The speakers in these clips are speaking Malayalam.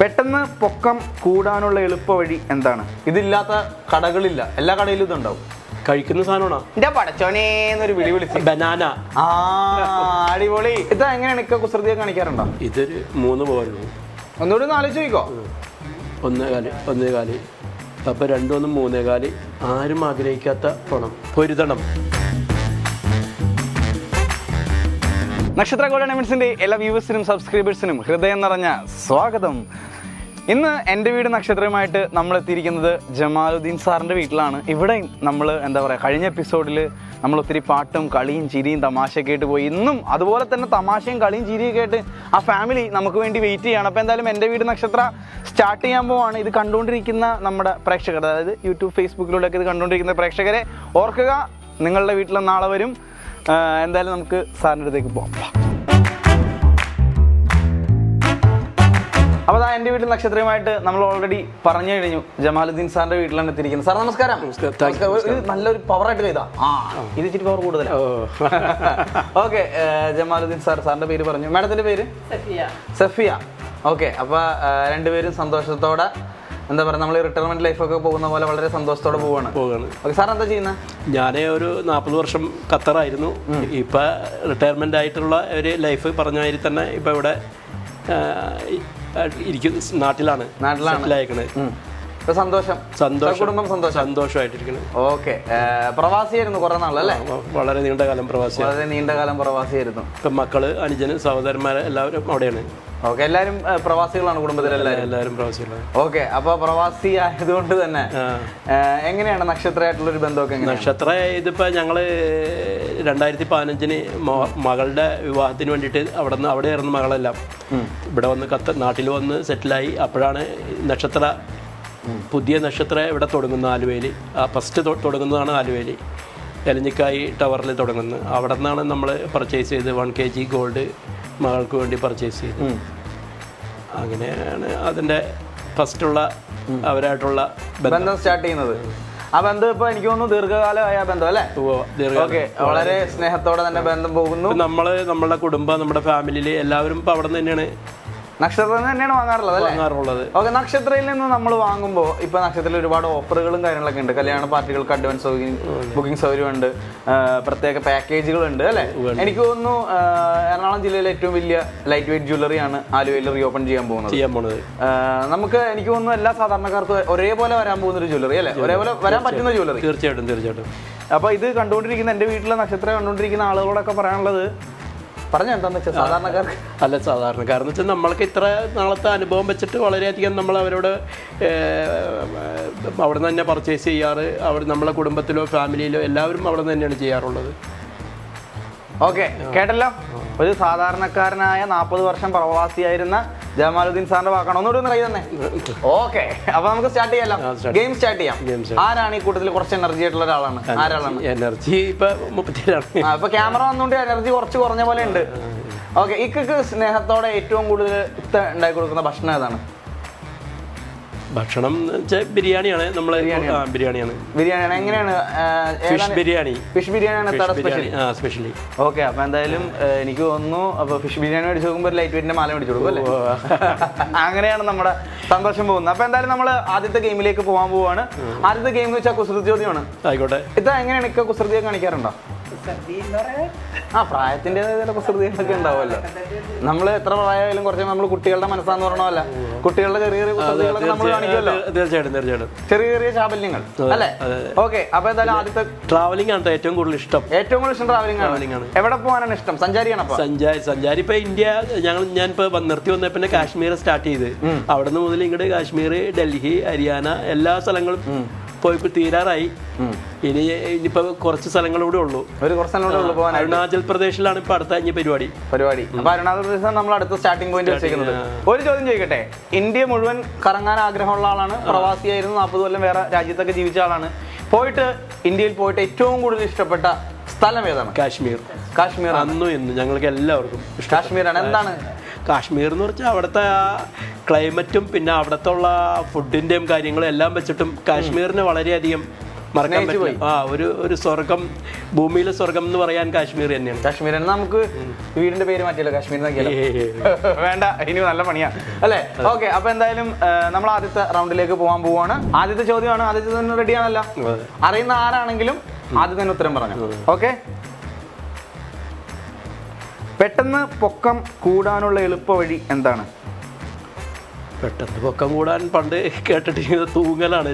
പെട്ടെന്ന് പൊക്കം കൂടാനുള്ള എളുപ്പ വഴി എന്താണ്? ഇതില്ലാത്ത കടകളില്ല. എല്ലാ കടയിലും ഇതുണ്ടാവും. കഴിക്കുന്ന സാധനമാണോ? എന്റെ പടച്ചോനേന്നൊരു വിളി വിളിച്ചു. ബനാന. ആ അടിപൊളി. ഇത് എങ്ങനെയാണ് ഇക്ക കുസൃതിയെ കാണിക്കാറുണ്ടോ? ഇതൊരു മൂന്ന് പോലുള്ളൂ ഒന്നുകൂടി ഒന്ന് ആലോചിച്ച് നോക്കോ ഒന്നേ കാലി ഒന്നേ കാൽ. അപ്പോൾ രണ്ടൊന്നും മൂന്നേ കാലി. ആരും ആഗ്രഹിക്കാത്ത പണം. പൊരുതണം. നക്ഷത്ര ഗോൾഡൻ എല്ലാ വ്യൂവേഴ്സിനും സബ്സ്ക്രൈബേഴ്സിനും ഹൃദയം നിറഞ്ഞ സ്വാഗതം. ഇന്ന് എന്റെ വീട് നക്ഷത്രമായിട്ട് നമ്മൾ എത്തിയിരിക്കുന്നത് ജമാലുദ്ദീൻ സാറിന്റെ വീട്ടിലാണ്. ഇവിടെ നമ്മൾ എന്താ പറയുക കഴിഞ്ഞ എപ്പിസോഡിൽ നമ്മൾ ഒത്തിരി പാട്ടും കളിയും ചിരിയും തമാശയൊക്കെ ആയിട്ട് പോയി. ഇന്നും അതുപോലെ തന്നെ തമാശയും കളിയും ചിരിയൊക്കെ ആയിട്ട് ആ ഫാമിലി നമുക്ക് വേണ്ടി വെയിറ്റ് ചെയ്യണം. അപ്പോൾ എന്തായാലും എന്റെ വീട് നക്ഷത്ര സ്റ്റാർട്ട് ചെയ്യാൻ പോവാണ്. ഇത് കണ്ടുകൊണ്ടിരിക്കുന്ന നമ്മുടെ പ്രേക്ഷകർ അതായത് യൂട്യൂബ് ഫേസ്ബുക്കിലൂടെയൊക്കെ ഇത് കണ്ടുകൊണ്ടിരിക്കുന്ന പ്രേക്ഷകരെ ഓർക്കുക. നിങ്ങളുടെ വീട്ടിൽ നാളെ വരും. എന്തായാലും നമുക്ക് സാറിന്റെ അടുത്തേക്ക് പോകാം. എന്റെ വീട്ടിൽ നക്ഷത്രമായിട്ട് നമ്മൾ ഓൾറെഡി പറഞ്ഞു കഴിഞ്ഞു. ജമാലുദ്ദീൻ സാറിന്റെ വീട്ടിലാണ് എത്തിയിരിക്കുന്നത്. സാർ നമസ്കാരം. നല്ലൊരു പവർ ആയിട്ട് പവറായിട്ട് ചെയ്താ. ആ ഇത് ഇച്ചിരി പവർ കൂടുതൽ ഓക്കെ ജമാലുദ്ദീൻ സാർ സാറിന്റെ പേര് പറഞ്ഞു. മാഡത്തിന്റെ പേര്? സഫിയ. ഓക്കെ അപ്പൊ രണ്ടുപേരും സന്തോഷത്തോടെ എന്താ പറയുക നമ്മൾ റിട്ടയർമെന്റ് ലൈഫൊക്കെ പോകുന്ന പോലെ വളരെ സന്തോഷത്തോടെ പോവാണ്. പോവുകയാണ് ഓക്കെ സാർ എന്താ ചെയ്യുന്നത് ഞാൻ ഒരു നാൽപ്പത് വർഷം ഖത്തറായിരുന്നു. ഇപ്പം റിട്ടയർമെന്റ് ആയിട്ടുള്ള ഒരു ലൈഫ് പറഞ്ഞ മാതിരി തന്നെ ഇപ്പം ഇവിടെ ഇരിക്കും നാട്ടിലാണ്. നാട്ടിലാണ്. സെറ്റിലായിരിക്കണത് ഇപ്പൊ സന്തോഷം. സന്തോഷം. കുടുംബം സന്തോഷം. സന്തോഷമായിട്ടിരിക്കുന്നത് ഓക്കെ. പ്രവാസിയായിരുന്നു കുറെ നാളല്ലേ? വളരെ നീണ്ട കാലം പ്രവാസി വളരെ നീണ്ട കാലം പ്രവാസിയായിരുന്നു. ഇപ്പം മക്കൾ അനുജന് സഹോദരന്മാര് എല്ലാവരും അവിടെയാണ്. ഓക്കെ എല്ലാവരും പ്രവാസികളാണ് കുടുംബത്തിൽ എല്ലാവരും പ്രവാസികളാണ്. ഓക്കെ അപ്പൊ പ്രവാസി ആയതുകൊണ്ട് തന്നെ എങ്ങനെയാണ് നക്ഷത്രമായിട്ടുള്ള ഒരു ബന്ധമൊക്കെ നക്ഷത്ര ഇതിപ്പോ ഞങ്ങൾ രണ്ടായിരത്തി പതിനഞ്ചിന് മകളുടെ വിവാഹത്തിന് വേണ്ടിയിട്ട് അവിടെ നിന്ന് അവിടെ ആയിരുന്നു മകളെല്ലാം. ഇവിടെ വന്ന് കത്ത് നാട്ടിൽ വന്ന് സെറ്റിലായി. അപ്പോഴാണ് നക്ഷത്ര പുതിയ നക്ഷത്ര ഇവിടെ തുടങ്ങുന്ന ആലുവയിൽ. ഫസ്റ്റ് തുടങ്ങുന്നതാണ് ആലുവയിൽ. എലഞ്ഞിക്കായി ടവറിൽ തുടങ്ങുന്നത്. അവിടെ നിന്നാണ് നമ്മൾ പർച്ചേസ് ചെയ്ത് വൺ കെ ജി ഗോൾഡ് മകൾക്ക് വേണ്ടി പർച്ചേസ് ചെയ്ത്. അങ്ങനെയാണ് അതിന്റെ ഫസ്റ്റുള്ള അവരായിട്ടുള്ള ബന്ധം. സ്റ്റാർട്ട് ചെയ്യുന്നത്. ആ ബന്ധം ഇപ്പൊ എനിക്ക് തോന്നുന്നു ദീർഘകാലമായ ബന്ധം അല്ലേ? ഓക്കെ. വളരെ സ്നേഹത്തോടെ തന്നെ ബന്ധം പോകുന്നു. നമ്മൾ നമ്മുടെ കുടുംബം നമ്മുടെ ഫാമിലിയിൽ എല്ലാവരും ഇപ്പൊ അവിടെ നിന്ന് തന്നെയാണ് നക്ഷത്രം തന്നെയാണ് വാങ്ങാറുള്ളത് അല്ലേ? വാങ്ങാറുള്ളത്. ഓക്കെ നക്ഷത്രയിൽ നിന്ന് നമ്മൾ വാങ്ങുമ്പോൾ ഇപ്പൊ നക്ഷത്രത്തിൽ ഒരുപാട് ഓഫറുകളും കാര്യങ്ങളൊക്കെ ഉണ്ട്. കല്യാണ പാർട്ടികൾക്ക് അഡ്വാൻസ് ബുക്കിംഗ് സൗകര്യമുണ്ട്. ഉണ്ട് പ്രത്യേക പാക്കേജുകൾ ഉണ്ട് അല്ലേ എനിക്ക് തോന്നുന്നു എറണാകുളം ജില്ലയിലെ ഏറ്റവും വലിയ ലൈറ്റ് വെയിറ്റ് ജ്വല്ലറിയാണ് ആലുവയിൽ റീ ഓപ്പൺ ചെയ്യാൻ പോകുന്നത്. ചെയ്യാൻ പോകുന്നത്. നമുക്ക് എനിക്ക് തോന്നുന്നു എല്ലാ സാധാരണക്കാർക്കും ഒരേപോലെ വരാൻ പോകുന്ന ഒരു ജ്വല്ലറി അല്ലെ ഒരേപോലെ വരാൻ പറ്റുന്ന ജ്വല്ലറി തീർച്ചയായിട്ടും തീർച്ചയായിട്ടും. അപ്പൊ ഇത് കണ്ടുകൊണ്ടിരിക്കുന്ന എന്റെ വീട്ടിലെ നക്ഷത്രം കണ്ടുകൊണ്ടിരിക്കുന്ന ആളുകളോടൊക്കെ പറയാനുള്ളത് പറഞ്ഞ എന്താന്ന് വെച്ചാൽ സാധാരണക്കാർക്ക്? അല്ല സാധാരണ കാരണം വെച്ചാൽ നമ്മൾക്ക് ഇത്ര നാളത്തെ അനുഭവം വെച്ചിട്ട് വളരെയധികം നമ്മൾ അവരോട് അവിടെ നിന്ന് തന്നെ പർച്ചേസ് ചെയ്യാറ് അവർ നമ്മളെ കുടുംബത്തിലോ ഫാമിലിയിലോ എല്ലാവരും അവിടെ നിന്ന് തന്നെയാണ് ചെയ്യാറുള്ളത്. ഓക്കെ കേട്ടല്ലോ? ഒരു സാധാരണക്കാരനായ നാൽപ്പത് വർഷം പ്രവാസിയായിരുന്ന ജമാലുദ്ദീൻ സാറിന്റെ വാക്കാണ്? ഒന്നുകൂടി ഒന്ന് കൈ തന്നെ. ഓക്കെ അപ്പൊ നമുക്ക് സ്റ്റാർട്ട് ചെയ്യാലോ? ഗെയിം സ്റ്റാർട്ട് ചെയ്യാം. ആരാണ് ഈ കൂട്ടത്തിൽ കുറച്ച് എനർജി ആയിട്ടുള്ള ഒരാളാണ്? ആരാളാണ്? എനർജി ഇപ്പൊ ക്യാമറ വന്നുകൊണ്ട് എനർജി കുറച്ച് കുറഞ്ഞ പോലെ ഉണ്ട്. ഓക്കെ ഇക്കക്ക് സ്നേഹത്തോടെ ഏറ്റവും കൂടുതൽ ഉണ്ടാക്കി കൊടുക്കുന്ന ഭക്ഷണം ഏതാണ്? ഭക്ഷണം വെച്ചാൽ ബിരിയാണിയാണ് നമ്മൾ ബിരിയാണിയാണ്. ബിരിയാണിയാണ്. എങ്ങനെയാണ്? ഫിഷ് ബിരിയാണി. ഫിഷ് ബിരിയാണിയാണ് ആ സ്പെഷ്യലി ഓക്കെ അപ്പൊ എന്തായാലും എനിക്ക് തോന്നുന്നു അപ്പൊ ഫിഷ് ബിരിയാണി മേടിച്ച് നോക്കുമ്പോൾ ലൈറ്റ് വെയിറ്റിന്റെ മാല മേടിച്ചു കൊടുക്കും അല്ലേ? അങ്ങനെയാണ് നമ്മുടെ സന്തോഷം പോകുന്നത്. അപ്പൊ എന്തായാലും നമ്മൾ ആദ്യത്തെ ഗെയിമിലേക്ക് പോകാൻ പോവാണ്. ആദ്യത്തെ ഗെയിം എന്ന് വെച്ചാൽ കുസൃതി ചോദ്യമാണ്. ആയിക്കോട്ടെ. ഇത് എങ്ങനെയാണ് ഇക്ക കുസൃതി കാണിക്കാറുണ്ടോ ആ പ്രായത്തിന്റെതായ കുസൃതികളൊക്കെ ഉണ്ടാവുമല്ലോ. നമ്മൾ എത്ര പ്രായമായാലും കുറച്ച് നമ്മൾ കുട്ടികളുടെ മനസ്സാന്ന് പറഞ്ഞല്ല കുട്ടികളുടെ ചെറിയ ചെറിയ കുസൃതികളൊക്കെ നമ്മൾ കാണിക്കുമല്ലോ. തീർച്ചയായിട്ടും തീർച്ചയായിട്ടും. ചെറിയ ചെറിയ ചാബല്യങ്ങൾ അല്ലേ. ഓക്കെ അപ്പൊ എന്തായാലും ആദ്യത്തെ ട്രാവലിംഗ് ആണ് ഏറ്റവും കൂടുതൽ ഇഷ്ടം. ഏറ്റവും കൂടുതൽ ഇഷ്ടം ട്രാവലിംഗ് Travelling ആണ്. എവിടെ പോകാനാണ് ഇഷ്ടം? സഞ്ചാരിയാണ് സഞ്ചാരി സഞ്ചാരി. ഇപ്പൊ ഇന്ത്യ ഞങ്ങൾ ഞാൻ ഇപ്പൊ നിർത്തി വന്ന പിന്നെ കാശ്മീർ സ്റ്റാർട്ട് ചെയ്ത്. അവിടെ നിന്ന് മുതൽ ഇങ്ങോട്ട് കാശ്മീർ ഡൽഹി ഹരിയാന എല്ലാ സ്ഥലങ്ങളും പോയി ഇപ്പൊ തീരാറായി ഇനി ഇനിയിപ്പോ കുറച്ച് സ്ഥലങ്ങളൂടെ ഉള്ളൂ. ഒരു കുറച്ച് സ്ഥലങ്ങളൂടെ ഉള്ളൂ പോകാൻ അരുണാചൽ പ്രദേശിലാണ് ഇപ്പൊ അടുത്ത കഴിഞ്ഞ പരിപാടി. പരിപാടി. അപ്പൊ അരുണാചൽ പ്രദേശാണ് നമ്മൾ അടുത്ത സ്റ്റാർട്ടിംഗ് പോയിന്റ് വെച്ചിരിക്കുന്നത് ഒരു ചോദ്യം ചോദിക്കട്ടെ? ഇന്ത്യ മുഴുവൻ കറങ്ങാൻ ആഗ്രഹമുള്ള ആളാണ് പ്രവാസിയായിരുന്നു നാൽപ്പത് കൊല്ലം വേറെ രാജ്യത്തൊക്കെ ജീവിച്ച ആളാണ്. പോയിട്ട് ഇന്ത്യയിൽ പോയിട്ട് ഏറ്റവും കൂടുതൽ ഇഷ്ടപ്പെട്ട സ്ഥലം ഏതാണ്? കാശ്മീർ. കാശ്മീർ അന്നും ഇന്നും ഞങ്ങൾക്ക് എല്ലാവർക്കും കാശ്മീരാണ് എന്താണ്? കാശ്മീർ എന്ന് പറഞ്ഞാൽ അവിടുത്തെ ആ ക്ലൈമറ്റും പിന്നെ അവിടുത്തെ ഉള്ള ഫുഡിന്റെയും കാര്യങ്ങളും എല്ലാം വെച്ചിട്ടും കാശ്മീരിനെ വളരെയധികം മറക്കാൻ പറ്റില്ല. ആ ഒരു ഒരു സ്വർഗം ഭൂമിയിലെ സ്വർഗം എന്ന് പറയാൻ കാശ്മീർ തന്നെയാണ്. കാശ്മീർ തന്നെ നമുക്ക് വീടിന്റെ പേര് മാറ്റിയല്ലോ കാശ്മീർ. വേണ്ട ഇനി നല്ല പണിയാ. അല്ലേ? ഓക്കെ അപ്പൊ എന്തായാലും നമ്മൾ ആദ്യത്തെ റൗണ്ടിലേക്ക് പോകാൻ പോവാണ്. ആദ്യത്തെ ചോദ്യമാണ് ആദ്യത്തെ തന്നെ റെഡിയാണല്ലോ അറിയുന്ന ആരാണെങ്കിലും ആദ്യം തന്നെ ഉത്തരം പറഞ്ഞു? ഓക്കെ? പെട്ടെന്ന് പൊക്കം കൂടാനുള്ള എളുപ്പ വഴി എന്താണ്? പെട്ടെന്ന് പൊക്കം കൂടാൻ പണ്ട് കേട്ടിട്ട് തൂങ്ങലാണ്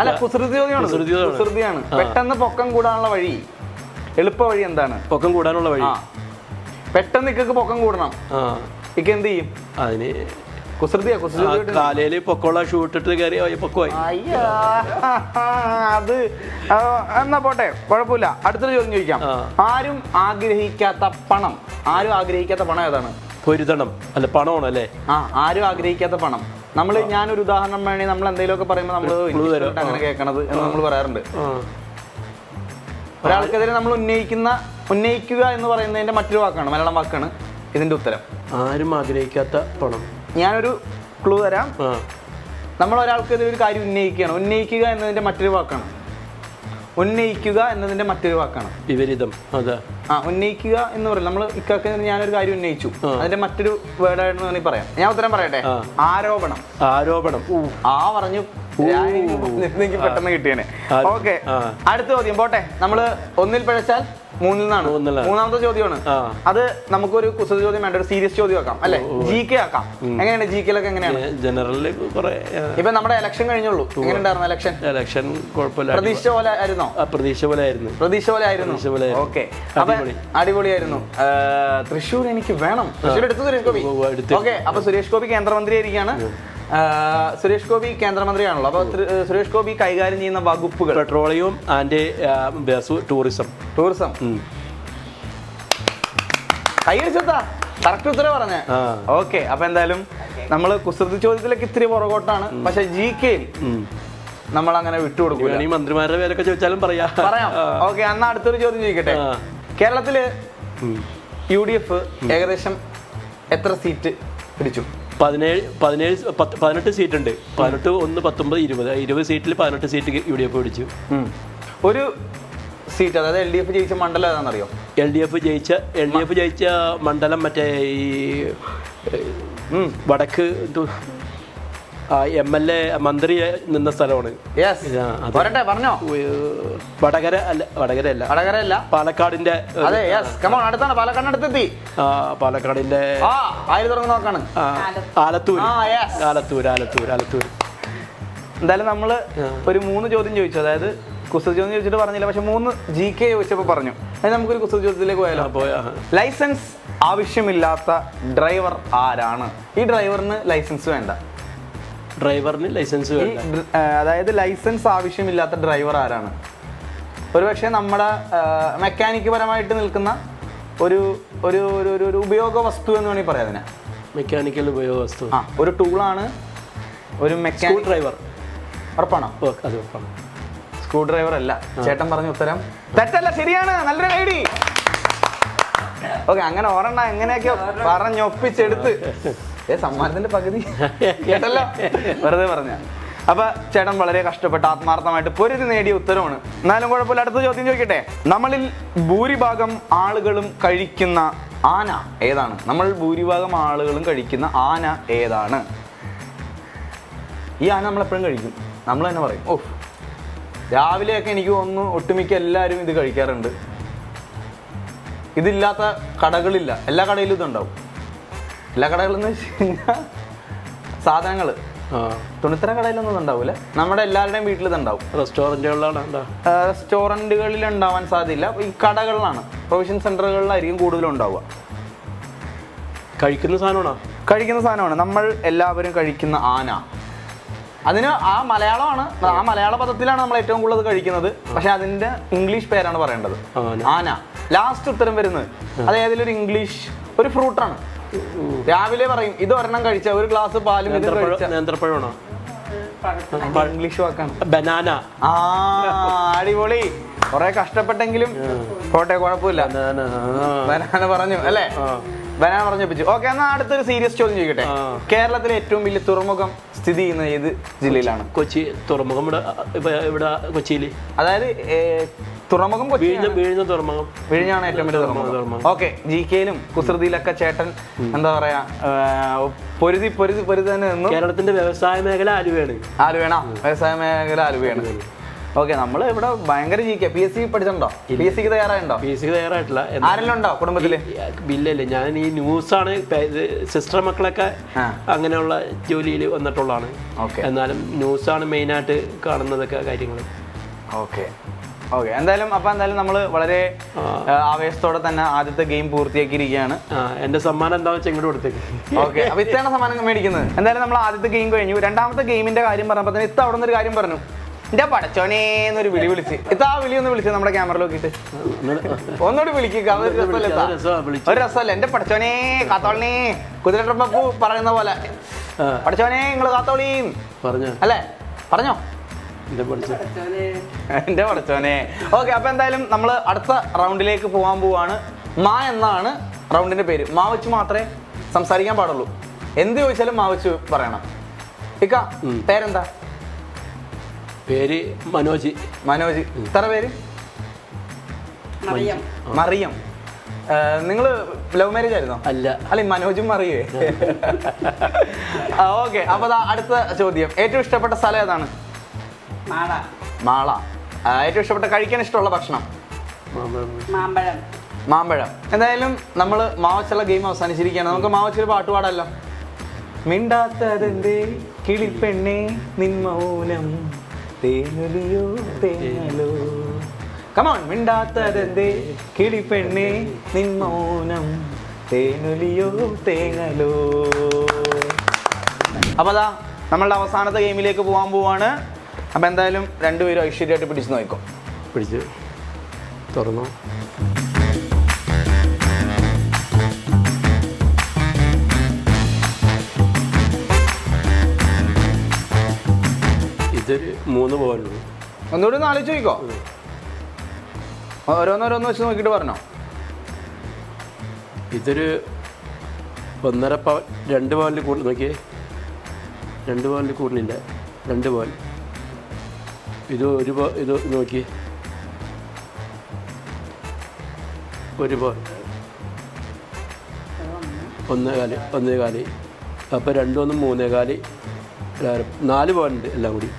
അല്ല. കുസൃതിയാണ്. പെട്ടെന്ന് പൊക്കം കൂടാനുള്ള വഴി എളുപ്പ വഴി എന്താണ്? പൊക്കം കൂടാനുള്ള വഴി. പെട്ടെന്ന് ഇക്കക്ക് പൊക്കം കൂടണം. ഇക്ക എന്ത് ചെയ്യും? അതിന് കുസൃതിയാ കുസൃതി കാലയിൽ പൊക്കമുള്ള ഷൂ ഇട്ടിട്ട് കയറി പൊക്കമായി. അയ്യാ. അത് എന്നാ പോട്ടെ കുഴപ്പമില്ല. അടുത്തൊരു ചോദ്യം ചോദിക്കാം. ആരും ആഗ്രഹിക്കാത്ത പണം. ആരും ആഗ്രഹിക്കാത്ത പണം ഏതാണ്? പൊരുതണം. അല്ല പണമാണ് അല്ലേ? ആ ആരും ആഗ്രഹിക്കാത്ത പണം. നമ്മൾ ഞാനൊരു ഉദാഹരണം വേണേ നമ്മൾ എന്തെങ്കിലുമൊക്കെ പറയുമ്പോൾ നമ്മൾ. അങ്ങനെ കേൾക്കണത് എന്ന് നമ്മൾ പറയാറുണ്ട്. ഒരാൾക്കെതിരെ നമ്മൾ ഉന്നയിക്കുന്ന ഉന്നയിക്കുക എന്ന് പറയുന്നതിന്റെ മറ്റൊരു വാക്കാണ് മലയാളം വാക്കാണ് ഇതിന്റെ ഉത്തരം. ആരും ആഗ്രഹിക്കാത്ത പണം. ഞാനൊരു ക്ലൂ തരാം. നമ്മൾ ഒരാൾക്കെതിരെ ഒരു കാര്യം ഉന്നയിക്കുകയാണ്. ഉന്നയിക്കുക എന്നതിന്റെ മറ്റൊരു വാക്കാണ്. ഉന്നയിക്കുക എന്നതിന്റെ മറ്റൊരു വാക്കാണ്. വിപരീതം. അതെ. ആ ഉന്നയിക്കുക എന്ന് പറയും നമ്മൾ ഇക്കാക്ക് ഞാനൊരു കാര്യം ഉന്നയിച്ചു. അതിന്റെ മറ്റൊരു വേർഡായിട്ട് വേണമെങ്കിൽ പറയാം. ഞാൻ ഉത്തരം പറയട്ടെ? ആരോപണം. ആരോപണം. ആ പറഞ്ഞു എനിക്ക് പെട്ടെന്ന് കിട്ടിയേനെ. ഓക്കെ അടുത്ത ചോദ്യം പോട്ടെ. നമ്മൾ ഒന്നിൽ പഴച്ചാൽ മൂന്നിൽ നിന്നാണ്. മൂന്നാമത്തെ ചോദ്യമാണ്. അത് നമുക്കൊരു കുസൃതി ചോദ്യം വേണ്ട ഒരു സീരിയസ് ചോദ്യം ആക്കാം അല്ലെ? ജി കെ ആക്കാം. എങ്ങനെയാണ് ജി കെയിലൊക്കെ എങ്ങനെയാണ്? ജനറലിൽ കുറെ ഇപ്പൊ നമ്മുടെ ഇലക്ഷൻ കഴിഞ്ഞുള്ളൂ. എങ്ങനെയുണ്ടായിരുന്നു ഇലക്ഷൻ ഇലക്ഷൻ കുഴപ്പമില്ല. പ്രതീക്ഷ പോലെ ആയിരുന്നോ? പ്രതീക്ഷ പോലെ ആയിരുന്നു. പ്രതീക്ഷ പോലെ ആയിരുന്നു. ഓക്കെ. അപ്പൊ അടിപൊളി. അടിപൊളിയായിരുന്നു. തൃശ്ശൂർ എനിക്ക് വേണം. തൃശ്ശൂർ എടുത്തു സുരേഷ് ഗോപി. ഓക്കെ അപ്പൊ സുരേഷ് ഗോപി കേന്ദ്രമന്ത്രി ആയിരിക്കാണ് ആ, സുരേഷ് ഗോപി കേന്ദ്രമന്ത്രിയാണല്ലോ. അപ്പൊ സുരേഷ് ഗോപി കൈകാര്യം ചെയ്യുന്ന വകുപ്പുകൾ. Petroleum and tourism. ടൂറിസം. കൈയടിച്ചെത്താ കറക്റ്റ് ഉത്തരം പറഞ്ഞേ. ഓക്കെ അപ്പൊ എന്തായാലും നമ്മൾ കുസൃതി ചോദ്യത്തിലേക്ക് ഇത്തിരി പുറകോട്ടാണ്. പക്ഷെ ജി കെയിൽ നമ്മൾ അങ്ങനെ വിട്ടുകൊടുക്കും ഈ മന്ത്രിമാരുടെ പേരൊക്കെ ചോദിച്ചാലും പറയാ. പറയാം. ഓക്കെ അന്ന് അടുത്തൊരു ചോദ്യം ചോദിക്കട്ടെ. കേരളത്തിൽ യു ഡി എഫ് ഏകദേശം എത്ര സീറ്റ് പിടിച്ചു? പതിനേഴ് പതിനേഴ് പത്ത് പതിനെട്ട് സീറ്റ് ഉണ്ട് പതിനെട്ട് ഒന്ന് പത്തൊമ്പത് ഇരുപത്. ഇരുപത് സീറ്റിൽ പതിനെട്ട് സീറ്റ് യു ഡി എഫ് പിടിച്ചു. ഒരു സീറ്റ് അതായത് എൽ ഡി എഫ് ജയിച്ച മണ്ഡലം ഏതാണെന്നറിയോ? എൽ ഡി എഫ് ജയിച്ച എൽ ഡി എഫ് ജയിച്ച മണ്ഡലം മറ്റേ ഈ. വടക്ക് എം എൽ എ മന്ത്രി നിന്ന സ്ഥലമാണ്. വരട്ടെ പറഞ്ഞോ. വടകര അല്ല വടകര അല്ല. വടകരയല്ല. പാലക്കാടിന്റെ ഒരു- അതെ യെസ് കമോൺ അടുത്താണ്. പാലക്കാട് അടുത്തെത്തി. പാലക്കാടിന്റെ നോക്കാണ്? ആലത്തൂർ ആ യെസ് ആലത്തൂർ ആലത്തൂർ ആലത്തൂർ എന്തായാലും നമ്മൾ ഒരു മൂന്ന് ചോദ്യം ചോദിച്ചു. അതായത് കുസൃതി ചോദ്യം ചോദിച്ചിട്ട് പറഞ്ഞില്ല. പക്ഷെ മൂന്ന് ജി കെ ചോദിച്ചപ്പോൾ പറഞ്ഞു. അത് നമുക്കൊരു കുസൃതി ചോദ്യത്തിലേക്ക് പോയാലോ? ലൈസൻസ് ആവശ്യമില്ലാത്ത ഡ്രൈവർ ആരാണ്? ഈ ഡ്രൈവറിന് ലൈസൻസ് വേണ്ട. ഡ്രൈവറിന് ലൈസൻസ് വേണ്ട. അതായത് ലൈസൻസ് ആവശ്യമില്ലാത്ത ഡ്രൈവർ ആരാണ്? ഒരുപക്ഷെ നമ്മുടെ മെക്കാനിക് പരമായിട്ട് നിൽക്കുന്ന ഒരു ഒരു ഒരു ഒരു- ഒരു ഉപയോഗ വസ്തു എന്ന് വേണമെങ്കിൽ പറയാം അതിനെ. മെക്കാനിക്കൽ ഉപയോഗ വസ്തു. ആ ഒരു ടൂളാണ് ഒരു മെക്കാനിക് ഡ്രൈവർ ഉറപ്പാണോ? അത് ഉറപ്പാണ്. സ്ക്രൂ ഡ്രൈവർ അല്ല ചേട്ടൻ പറഞ്ഞ ഉത്തരം തെറ്റല്ല ശരിയാണ്. നല്ലൊരു ഐഡി. ഓക്കെ അങ്ങനെ ഒരെണ്ണ എങ്ങനെയൊക്കെ പറഞ്ഞൊപ്പിച്ചെടുത്ത് ഏ സമ്മാനത്തിന്റെ പകുതി കേട്ടല്ലോ? വെറുതെ പറഞ്ഞ അപ്പൊ ചേട്ടൻ വളരെ കഷ്ടപ്പെട്ട് ആത്മാർത്ഥമായിട്ട് പൊരുതി നേടിയ ഉത്തരമാണ് എന്നാലും കുഴപ്പമില്ല അടുത്ത ചോദ്യം ചോദിക്കട്ടെ? നമ്മളിൽ ഭൂരിഭാഗം ആളുകളും കഴിക്കുന്ന ആന ഏതാണ്? നമ്മൾ ഭൂരിഭാഗം ആളുകളും കഴിക്കുന്ന ആന ഏതാണ്? ഈ ആന നമ്മൾ എപ്പോഴും കഴിക്കും. നമ്മൾ തന്നെ പറയും ഓ രാവിലെയൊക്കെ എനിക്ക് ഒന്ന് ഒട്ടുമിക്ക എല്ലാവരും ഇത് കഴിക്കാറുണ്ട്. ഇതില്ലാത്ത കടകളില്ല. എല്ലാ കടയിലും ഇതുണ്ടാവും. എല്ലാ കടകളിലെന്ന് വെച്ച് കഴിഞ്ഞാൽ സാധനങ്ങൾ തുണിത്തര കടയിലൊന്നും ഉണ്ടാവില്ല നമ്മുടെ എല്ലാവരുടെയും വീട്ടിൽ ഇതുണ്ടാവും. റെസ്റ്റോറന്റുകളിലാണ് റെസ്റ്റോറന്റുകളിൽ ഉണ്ടാവാൻ സാധ്യതയില്ല. ഈ കടകളിലാണ്. പ്രൊവിഷൻ സെന്ററുകളിലായിരിക്കും കൂടുതലും ഉണ്ടാവുക. കഴിക്കുന്ന സാധനമാണോ? കഴിക്കുന്ന സാധനമാണ്. നമ്മൾ എല്ലാവരും കഴിക്കുന്ന ആന. അതിന് ആ മലയാളമാണ്. ആ മലയാള പദത്തിലാണ് നമ്മൾ ഏറ്റവും കൂടുതൽ കഴിക്കുന്നത്. പക്ഷെ അതിന്റെ ഇംഗ്ലീഷ് പേരാണ് പറയേണ്ടത്. ആന. ആന. ലാസ്റ്റ് ഉത്തരം വരുന്നത്. അത് ഏതെങ്കിലും ഒരു ഇംഗ്ലീഷ് ഒരു ഫ്രൂട്ടാണ് രാവിലെ പറയും ഇത് ഒരെണ്ണം കഴിച്ച ഒരു ഗ്ലാസ് പാലും ഇത് കഴിച്ച. നേന്ത്രപ്പഴം നേന്ത്രപ്പഴമാണോ ഇംഗ്ലീഷ് വാക്കാണ്. ബനാന. ആ അടിപൊളി. കൊറേ കഷ്ടപ്പെട്ടെങ്കിലും പോട്ടെ കുഴപ്പമില്ല. ബനാന പറഞ്ഞു അല്ലേ? ബനാന പറഞ്ഞപ്പിച്ചു ഓക്കെ എന്നാൽ അടുത്തൊരു സീരിയസ് ചോദ്യം ചോദിക്കട്ടെ. കേരളത്തിലെ ഏറ്റവും വലിയ തുറമുഖം സ്ഥിതി ചെയ്യുന്ന ഏത് ജില്ലയിലാണ്? കൊച്ചി തുറമുഖം ഇവിടെ ഇവിടെ കൊച്ചിയിൽ. അതായത് തുറമുഖം വീഴുന്ന വീഴുന്ന തുറമുഖം. വിഴിഞ്ഞാണ് ഏറ്റവും വലിയ തുറമുഖം. ഓക്കെ ജി കെയിലും കുസൃതിയിലൊക്കെ ചേട്ടൻ എന്താ പറയാ പൊരുതി പൊരുതി പൊരുതി തന്നെ നിന്നു. കേരളത്തിന്റെ വ്യവസായ മേഖല ആലുവയാണ്. ആലുവേണ വ്യവസായ മേഖല ആലുവയാണ്. ഓക്കെ നമ്മൾ ഇവിടെ ഭയങ്കര G K P S C പഠിച്ചിട്ടുണ്ടോ? പി എസ് സിക്ക് തയ്യാറായിട്ടുണ്ടോ? പി എസ് സി തയ്യാറായിട്ടില്ല. ആരെല്ലാം ഉണ്ടോ കുടുംബത്തിൽ? ഇല്ലല്ലേ ഞാൻ ഈ ന്യൂസാണ് സിസ്റ്റർ മക്കളൊക്കെ. അങ്ങനെയുള്ള ജോലിയിൽ വന്നിട്ടുള്ളതാണ്. ഓക്കെ. എന്നാലും ന്യൂസാണ് മെയിനായിട്ട് കാണുന്നതൊക്കെ കാര്യങ്ങൾ ഓക്കെ. ഓക്കെ എന്തായാലും അപ്പൊ എന്തായാലും നമ്മൾ വളരെ ആവേശത്തോടെ തന്നെ ആദ്യത്തെ ഗെയിം പൂർത്തിയാക്കിയിരിക്കുകയാണ്. എന്റെ സമ്മാനം എന്താ വെച്ചാൽ ഇങ്ങോട്ട് കൊടുത്തേക്ക്. ഓക്കെ അപ്പൊ ഇത്തവണ സമ്മാനം മേടിക്കുന്നത്. എന്തായാലും നമ്മൾ ആദ്യത്തെ ഗെയിം കഴിഞ്ഞു. രണ്ടാമത്തെ ഗെയിമിന്റെ കാര്യം പറഞ്ഞപ്പോ തന്നെ ഇത്ത അവിടെ നിന്ന് ഒരു കാര്യം പറഞ്ഞു. എന്റെ പടച്ചോനേ എന്നൊരു വിളി വിളിച്ച്. ഇതാ ആ വിളി ഒന്ന് വിളിച്ച് നമ്മുടെ ക്യാമറ നോക്കിട്ട് ഒന്നുകൂടി വിളിക്കുക ഒരു രസമല്ലേ. ഒരു രസമല്ല? എന്റെ പടച്ചോനേ കാത്തോളി കുതിരട്ടപ്പൂ പറയുന്ന പോലെ. പടച്ചോനേ നിങ്ങൾ കാത്തോളിയും. പറഞ്ഞോ? അല്ലേ? പറഞ്ഞോ? എന്റെ പടച്ചോനെ. ഓക്കെ അപ്പൊ എന്തായാലും നമ്മൾ അടുത്ത റൗണ്ടിലേക്ക് പോകാൻ പോവാണ്. മാ എന്നാണ് റൗണ്ടിന്റെ പേര്. മാ വെച്ച് മാത്രമേ സംസാരിക്കാൻ പാടുള്ളൂ. എന്ത് ചോദിച്ചാലും മാ വെച്ച് പറയണം. ഇക്ക പേരെന്താ? പേര് മനോജ്. മനോജ്. ഇത്ര പേര്? മറിയം. മറിയം. നിങ്ങൾ ലവ് മാരേജ് ആയിരുന്നോ? അല്ല. അല്ല മനോജും മറിയേ ഓക്കെ. അപ്പൊ അടുത്ത ചോദ്യം. ഏറ്റവും ഇഷ്ടപ്പെട്ട സ്ഥലം ഏതാണ്? മാള. ഏറ്റവും ഇഷ്ടപ്പെട്ട കഴിക്കാൻ ഇഷ്ടമുള്ള ഭക്ഷണം? മാമ്പഴം. മാമ്പഴം. എന്തായാലും നമ്മൾ മാവച്ചുള്ള ഗെയിം അവസാനിച്ചിരിക്കുകയാണ്. നമുക്ക് മാവച്ചൊരു പാട്ട് പാടാമല്ലോ മിണ്ടാത്തതെന്തേ? കിളിപ്പെണ്ണേ നിൻ മൗനം. തേനൊലിയോ തേനലോ. കമോൺ മിണ്ടാത്തതെന്തേ? കിളിപ്പെണ്ണേ നിൻ മൗനം. തേനലിയോ തേങ്ങലോ അപ്പോൾ അതാ നമ്മളുടെ അവസാനത്തെ ഗെയിമിലേക്ക് പോകാൻ പോവാണ്. അപ്പോൾ എന്തായാലും രണ്ടുപേരും ഐശ്വര്യമായിട്ട് പിടിച്ചു നോക്കും പിടിച്ച് തുറന്നു. ഇതൊരു മൂന്ന് പോലുള്ളൂ ഒന്നുകൂടി ഒന്ന് ആലോചിച്ച് നോക്കോ ഓരോന്നോരോന്ന് വെച്ച് നോക്കിയിട്ട് പറഞ്ഞോ. ഇതൊരു ഒന്നര പവൻ രണ്ട് പവനിൽ കൂടുതൽ നോക്കിയേ. രണ്ട് പവനിൽ കൂടുതലില്ല രണ്ട് പവൻ ഇത് ഒരു പവ ഇത് നോക്കി ഒരു പവൻ ഒന്നേ കാലി ഒന്നേ കാലി. അപ്പോൾ രണ്ടൊന്നും മൂന്നേ കാലി. നാല് പവനുണ്ട് എല്ലാം കൂടി.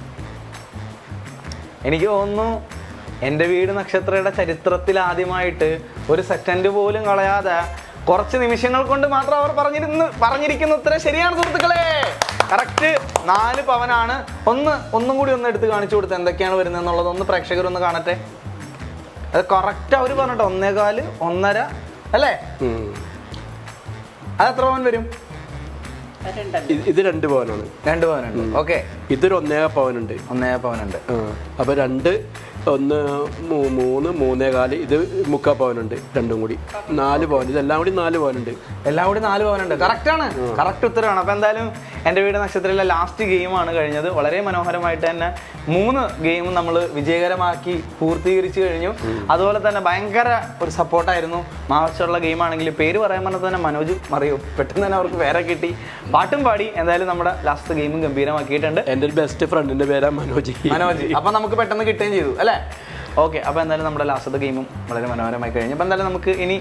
എനിക്ക് തോന്നുന്നു എന്റെ വീട് നക്ഷത്രയുടെ ചരിത്രത്തിൽ ആദ്യമായിട്ട് ഒരു സെക്കൻഡ് പോലും കളയാതെ കുറച്ച് നിമിഷങ്ങൾ കൊണ്ട് മാത്രം അവർ പറഞ്ഞിരുന്നു പറഞ്ഞിരിക്കുന്ന ഉത്തരം ശരിയാണ് സുഹൃത്തുക്കളെ. കറക്റ്റ് നാല് പവനാണ്. ഒന്ന് ഒന്നും കൂടി ഒന്ന് എടുത്ത് കാണിച്ചു കൊടുത്ത് എന്തൊക്കെയാണ് വരുന്നത് എന്നുള്ളത് ഒന്ന് പ്രേക്ഷകർ ഒന്ന് കാണട്ടെ. അത് കറക്റ്റ് അവർ പറഞ്ഞിട്ട് ഒന്നേകാൽ ഒന്നര അല്ലേ. അത് എത്ര പവൻ വരും? ഇത് ഇത് രണ്ട് പവനാണ്. രണ്ട് പവനുണ്ട്. ഓക്കെ. ഇതൊരു ഒന്നേ പവനുണ്ട്. ഒന്നേ പവനുണ്ട്. അപ്പൊ രണ്ട് ഒന്ന് മൂന്ന് മൂന്നേ കാൽ. ഇത് മുക്കാ പവനുണ്ട് രണ്ടും കൂടി. നാല് പവൻ ഇതെല്ലാം കൂടി നാല് പവനുണ്ട്. എല്ലാം കൂടി നാല് പവനുണ്ട്. കറക്റ്റ് ആണ്. കറക്റ്റ് ഉത്തരവാണ്. അപ്പൊ എന്തായാലും എന്റെ വീട് നക്ഷത്രത്തിലെ ലാസ്റ്റ് ഗെയിമാണ് കഴിഞ്ഞത്. വളരെ മനോഹരമായിട്ട് തന്നെ മൂന്ന് ഗെയിം നമ്മൾ വിജയകരമാക്കി പൂർത്തീകരിച്ചു കഴിഞ്ഞു. അതുപോലെ തന്നെ ഭയങ്കര ഒരു സപ്പോർട്ടായിരുന്നു മാവച്ചുള്ള ഗെയിമാണെങ്കിൽ പേര് പറയാൻ പറഞ്ഞാൽ തന്നെ മനോജ് മറിയോ. പെട്ടെന്ന് തന്നെ അവർക്ക് വേറെ കിട്ടി. പാട്ടും പാടി എന്തായാലും നമ്മുടെ ലാസ്റ്റ് ഗെയിമും ഗംഭീരമാക്കിയിട്ടുണ്ട്. എന്റെ ബെസ്റ്റ് ഫ്രണ്ടിന്റെ പേരാ മനോജ്. മനോജ്. അപ്പൊ നമുക്ക് പെട്ടെന്ന് കിട്ടുകയും ചെയ്തു. അല്ലേ? ഓക്കെ അപ്പോൾ എന്തായാലും നമ്മുടെ ലാസ്റ്റത്തെ ഗെയിമും വളരെ മനോഹരമായി കഴിഞ്ഞു. അപ്പോൾ എന്തായാലും നമുക്ക് ഇനി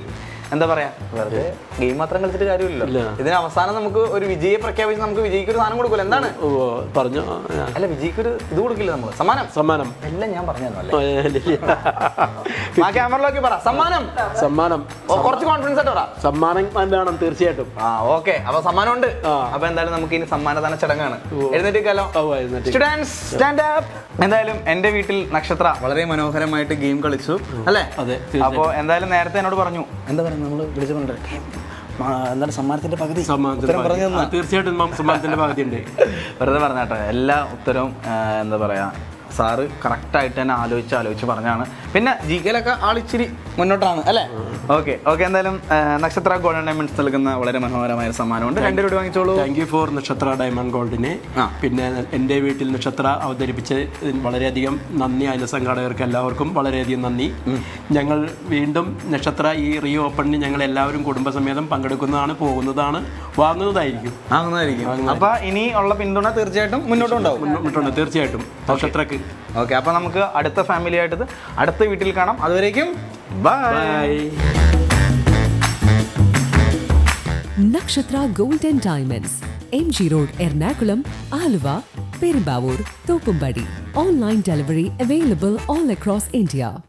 എന്താ പറയാ? വെറുതെ ഗെയിം മാത്രം കളിച്ചിട്ട്. കാര്യമില്ലല്ലോ. ഇതിന് അവസാനം നമുക്ക് ഒരു വിജയ പ്രഖ്യാപിച്ച് നമുക്ക് വിജയിക്ക് ഒരു സാധനം കൊടുക്കില്ല എന്താണ്? പറഞ്ഞു. അല്ല വിജയിക്ക് ഒരു ഇത് കൊടുക്കില്ല നമ്മൾ സമ്മാനം? സമ്മാനം. എല്ലാം ഞാൻ പറഞ്ഞു. ആ ക്യാമറയിലേക്ക് പറ. സമ്മാനം. സമ്മാനം. കുറച്ച് കോൺഫിഡൻസ് ആയിട്ട് പറ. സമ്മാനം വേണം തീർച്ചയായിട്ടും. ആ ഓക്കെ. അപ്പൊ സമ്മാനം ഉണ്ട്. അപ്പൊ എന്തായാലും നമുക്ക് ഇനി സമ്മാനദാന ചടങ്ങാണ്. എഴുന്നേറ്റിക്കാലോ സ്റ്റുഡൻസ് സ്റ്റാൻഡ് അപ്പ് എന്തായാലും എന്റെ വീട്ടിൽ നക്ഷത്ര വളരെ മനോഹരമായിട്ട് ഗെയിം കളിച്ചു. അല്ലേ? അതെ, തീർച്ചയായും. അപ്പോ എന്തായാലും നേരത്തെ എന്നോട് പറഞ്ഞു. എന്താ പറയുക നമ്മൾ എന്താണ് സമ്മാനത്തിന്റെ പകുതി. സമ്മാനത്തിന്റെ പകുതി. തീർച്ചയായിട്ടും സമ്മാനത്തിന്റെ പകുതി ഉണ്ട്. വെറുതെ പറഞ്ഞാട്ടെ എല്ലാ ഉത്തരവും എന്താ പറയാ സാറ് കറക്റ്റായിട്ട് തന്നെ ആലോചിച്ച് ആലോചിച്ച് പറഞ്ഞാണ് പിന്നെ ജി കെയിലൊക്കെ ആളിച്ചിരി മുന്നോട്ടാണ് അല്ലേ? ഓക്കെ ഓക്കെ എന്തായാലും നക്ഷത്ര ഗോൾഡൻ ഡയമണ്ട്സ് നൽകുന്ന വളരെ മനോഹരമായ സമ്മാനമുണ്ട്. രണ്ട് രൂപ വാങ്ങിച്ചോളൂ. Thank you for Nakshatra diamond ഗോൾഡിന്. പിന്നെ എന്റെ വീട്ടിൽ നക്ഷത്ര അവതരിപ്പിച്ച് വളരെയധികം നന്ദി. അതിന്റെ സംഘാടകർക്ക് എല്ലാവർക്കും വളരെയധികം നന്ദി. ഞങ്ങൾ വീണ്ടും നക്ഷത്ര ഈ റീ ഓപ്പണിന് ഞങ്ങൾ എല്ലാവരും കുടുംബസമേതം പങ്കെടുക്കുന്നതാണ് പോകുന്നതാണ് വാങ്ങുന്നതായിരിക്കും. അപ്പൊ ഇനി ഉള്ള പിന്തുണ തീർച്ചയായിട്ടും മുന്നോട്ടുണ്ടാവും. മുന്നോട്ടുണ്ട്. തീർച്ചയായിട്ടും നക്ഷത്രക്ക് ഫാമിലി ഓക്കെ അപ്പോൾ നമുക്ക് അടുത്ത ഫാമിലി ആയിട്ടത് അടുത്ത വീട്ടിൽ കാണാം. അതുവരേക്കും bye Nakshatra golden diamonds M G road Ernakulam Aluva Perumbavoor Thoppumpady. Online delivery available all across India